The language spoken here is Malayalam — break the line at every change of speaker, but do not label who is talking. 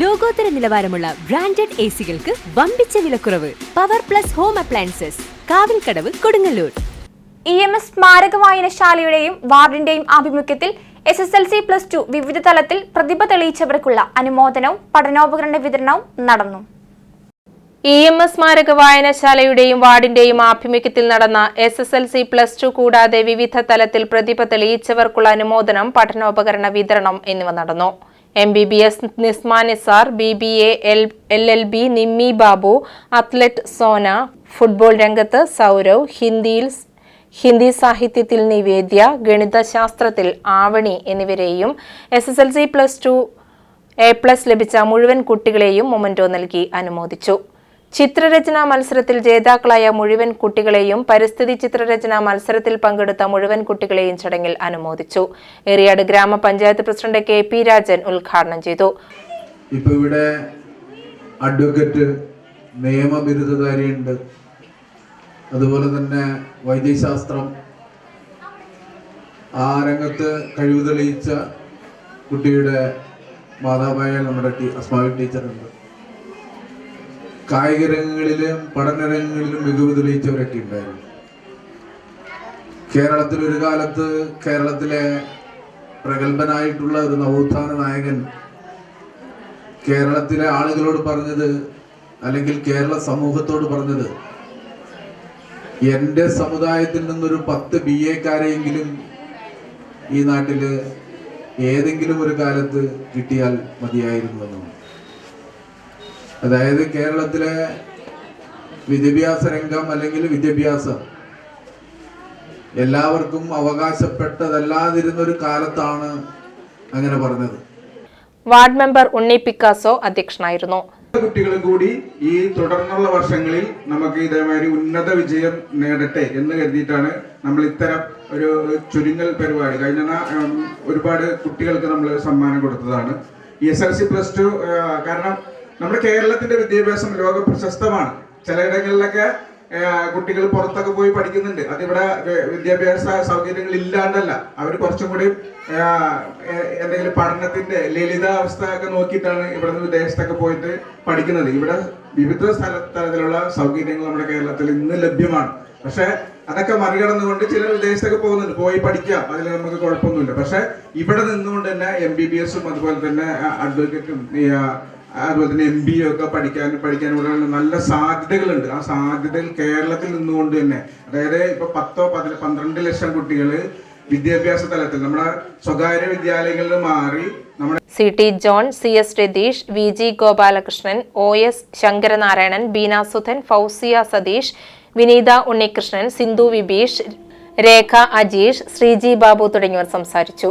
ലോകോത്തര നിലവാരമുള്ള ബ്രാൻഡഡ് എ സികൾക്ക് വമ്പിച്ച വിലക്കുറവ് power plus home appliances Kavilkadavu Kodungallur.
E M S സ്മാരക വായനശാലയുടെയും വാർഡിന്റെയും ആഭിമുഖ്യത്തിൽ S S L C plus two വിവിധ തലത്തിൽ പ്രതിഭ തെളിയിച്ചവർക്കുള്ള അനുമോദനവും പഠനോപകരണ വിതരണവും നടന്നു.
ഇ എം എസ് സ്മാരക വായനശാലയുടെയും വാർഡിന്റെയും ആഭിമുഖ്യത്തിൽ നടന്ന S S L C plus two കൂടാതെ വിവിധ തലത്തിൽ പ്രതിഭ തെളിയിച്ചവർക്കുള്ള അനുമോദനം പഠനോപകരണ വിതരണം എന്നിവ നടന്നു. M B B S Nisma Nisar B B L L L B Nimmi Babu athlete Sona football രംഗത്ത് സൗരവ് ഹിന്ദിയിൽ ഹിന്ദി സാഹിത്യത്തിൽ നിവേദ്യ ഗണിതശാസ്ത്രത്തിൽ ആവണി എന്നിവരെയും S S L C plus two A plus ലഭിച്ച മുഴുവൻ കുട്ടികളെയും മൊമന്റോ നൽകി അനുമോദിച്ചു. ചിത്രരചനാ മത്സരത്തിൽ ജേതാക്കളായ മുഴുവൻ കുട്ടികളെയും പരിസ്ഥിതി ചിത്രരചനാ മത്സരത്തിൽ പങ്കെടുത്ത മുഴുവൻ കുട്ടികളെയും ചടങ്ങിൽ അനുമോദിച്ചു. എറിയാട് ഗ്രാമപഞ്ചായത്ത് പ്രസിഡന്റ് കെ പി രാജൻ ഉദ്ഘാടനം ചെയ്തു.
ഇപ്പൊ ഇവിടെ അഡ്വക്കേറ്റ് നിയമ ബിരുദധാരിയുണ്ട് അതുപോലെ തന്നെ വൈദ്യശാസ്ത്രം. ആ രംഗത്ത് കഴിവ് തെളിയിച്ച കുട്ടിയുടെ മാതാവായ നമ്മുടെ ടീ അസ്മാവി ടീച്ചറുണ്ട്. കായിക രംഗങ്ങളിലും പഠന രംഗങ്ങളിലും മികവ് തെളിയിച്ചവരൊക്കെ ഉണ്ടായിരുന്നു. കേരളത്തിൽ ഒരു കാലത്ത് കേരളത്തിലെ പ്രഗത്ഭനായിട്ടുള്ള ഒരു നവോത്ഥാന നായകൻ കേരളത്തിലെ ആളുകളോട് പറഞ്ഞത് അല്ലെങ്കിൽ കേരള സമൂഹത്തോട് പറഞ്ഞത് എന്റെ സമുദായത്തിൽ നിന്നൊരു പത്ത് ബി എക്കാരെയെങ്കിലും ഈ നാട്ടിൽ ഏതെങ്കിലും ഒരു കാലത്ത് കിട്ടിയാൽ മതിയായിരുന്നു എന്നും അതായത് കേരളത്തിലെ വിദ്യാഭ്യാസ രംഗം അല്ലെങ്കിൽ വിദ്യാഭ്യാസം എല്ലാവർക്കും അവകാശപ്പെട്ടതല്ലാതിരുന്നൊരു കാലത്താണ് അങ്ങനെ പറഞ്ഞത്.
വാർഡ് മെമ്പർ ഉണ്ണി പിക്കാസോ അധ്യക്ഷനായിരുന്നു.
കുട്ടികളും കൂടി ഈ തുടർന്നുള്ള വർഷങ്ങളിൽ നമുക്ക് ഇതേമാതിരി ഉന്നത വിജയം നേടട്ടെ എന്ന് കരുതിയിട്ടാണ് നമ്മൾ ഇത്തരം ഒരു ചുരുങ്ങൽ പരിപാടി. കഴിഞ്ഞ ഒരുപാട് കുട്ടികൾക്ക് നമ്മൾ സമ്മാനം കൊടുത്തതാണ്. S L C plus two കാരണം നമ്മുടെ കേരളത്തിന്റെ വിദ്യാഭ്യാസം ലോക പ്രശസ്തമാണ് ചിലയിടങ്ങളിലൊക്കെ കുട്ടികൾ പുറത്തൊക്കെ പോയി പഠിക്കുന്നുണ്ട്. അതിവിടെ വിദ്യാഭ്യാസ സൗകര്യങ്ങൾ ഇല്ലാണ്ടല്ല. അവർ കുറച്ചും കൂടി എന്തെങ്കിലും പഠനത്തിന്റെ ലളിതാവസ്ഥ ഒക്കെ നോക്കിയിട്ടാണ് ഇവിടെ നിന്ന് വിദേശത്തൊക്കെ പോയിട്ട് പഠിക്കുന്നത്. ഇവിടെ വിവിധ സ്ഥല തരത്തിലുള്ള സൗകര്യങ്ങൾ നമ്മുടെ കേരളത്തിൽ ഇന്ന് ലഭ്യമാണ്. പക്ഷെ അതൊക്കെ മറികടന്നുകൊണ്ട് ചിലർ വിദേശത്തൊക്കെ പോകുന്നുണ്ട്. പോയി പഠിക്കാം. അതിൽ നമുക്ക് കുഴപ്പമൊന്നുമില്ല. പക്ഷെ ഇവിടെ നിന്നുകൊണ്ട് തന്നെ എം ബി ബി എസും അതുപോലെ തന്നെ അഡ്വക്കേറ്റും അതുപോലെ തന്നെ എം ബി ഒക്കെ പഠിക്കാൻ പഠിക്കാൻ ഇവിടെ നല്ല സാധ്യതകളുണ്ട്. ആ സാധ്യതകൾ കേരളത്തിൽ നിന്നുകൊണ്ട് തന്നെ. അതായത് ഇപ്പൊ പത്തോ പതി പന്ത്രണ്ട് ലക്ഷം കുട്ടികൾ വിദ്യാഭ്യാസ തലത്തിൽ നമ്മുടെ സ്വകാര്യ വിദ്യാലയങ്ങളിൽ മാറി നമ്മുടെ
C T John C S Ratheesh V G Gopalakrishnan O S Sankaranarayanan Beenasudhan Fousiya Satheesh Vineetha Unnikrishnan Sindhu Vibeesh Rekha Ajeesh Sreeji Babu തുടങ്ങിയവർ സംസാരിച്ചു.